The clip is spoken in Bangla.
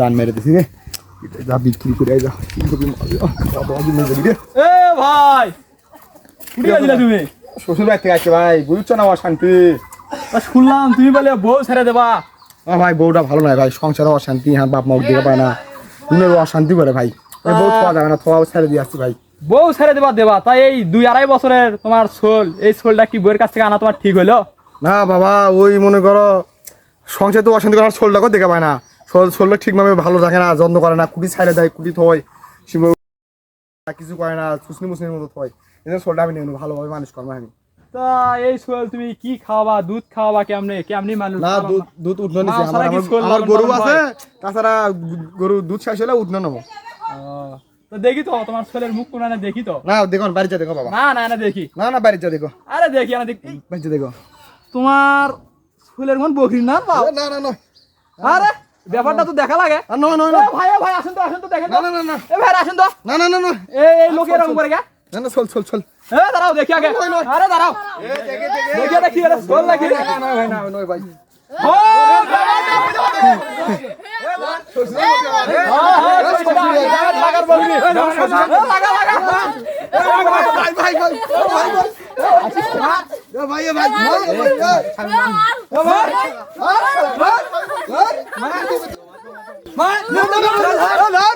দান মেরে দিছি রে। যা বিক্রি করে যা। কি করবি এ ভাই কুড়ি গেছিলে তুমি। শ্বশুর বাড়ি থেকে আসছে ভাই বুঝছ না অশান্তি তা শুনলাম তুমি বলে বউ ছেড়ে দেবা। ও ভাই বউটা ভালো নয় ভাই সংসারে অশান্তি হ্যাঁ বাপ মা দিকে পায় না। উনের অশান্তি করে ভাই। বউ খাওয়া যাবে না থোয়া ছেড়ে দিয়ে আসছি ভাই। বউ ছেড়ে দেবা দেবা। তাই এই দুই আড়াই বছরের তোমার সোল এই সোলটা কি বউয়ের কাছ থেকে আনা তোমার ঠিক হইল না বাবা ওই মনে করো সংসার তো অশান্তি করার শোলটাকেও দেখে পায় না। শোলটা ঠিকভাবে ভালো রাখে না যত্ন করে না কুটি ছাইড়ে দেয় কুটি থয় কিছু করে না চুসনি মুসনির মতো থয়। এই শোলটা আমি নেব ভালোভাবে মানুষ করব আমি তা এই তুমি কি খাওয়াবা দুধ খাওয়াবা কেমনে? কেমনি মানুষ না দুধ দুধ নিছে আমার গরু আছে তাছাড়া গরু দুধ শেষ হলে নেব। তো দেখি তো তোমার সোলের মুখ কোন দেখি তো। না দেখো বাড়িতে দেখো বাবা। না না না দেখি। না না বাড়িতে দেখো। আরে দেখি না দেখি। বাড়িতে দেখো। তোমার ফুলের মন বকরি না না না না। আরে! ব্যাপারটা তো দেখা লাগে নয় এ নয় ভাই এ ভাই আসুন তো আসুন তো দেখেন না না না না এ ভাই আসুন তো না না না না এই লোক এরকম করে গা না না চল চল চল এ দাঁড়াও দেখি আগে আরে দাঁড়াও দেখি দেখি আরে সোল দেখি না না ভাই না নয় ভাই ও, হ্যাঁ, হ্যাঁ, সোলটা, লাগার বলবি। এ, লাগা, লাগা। ভাই ভাই ভাই ভাই ভাই এ ভাই এ ভাই এ ভাই, ভাই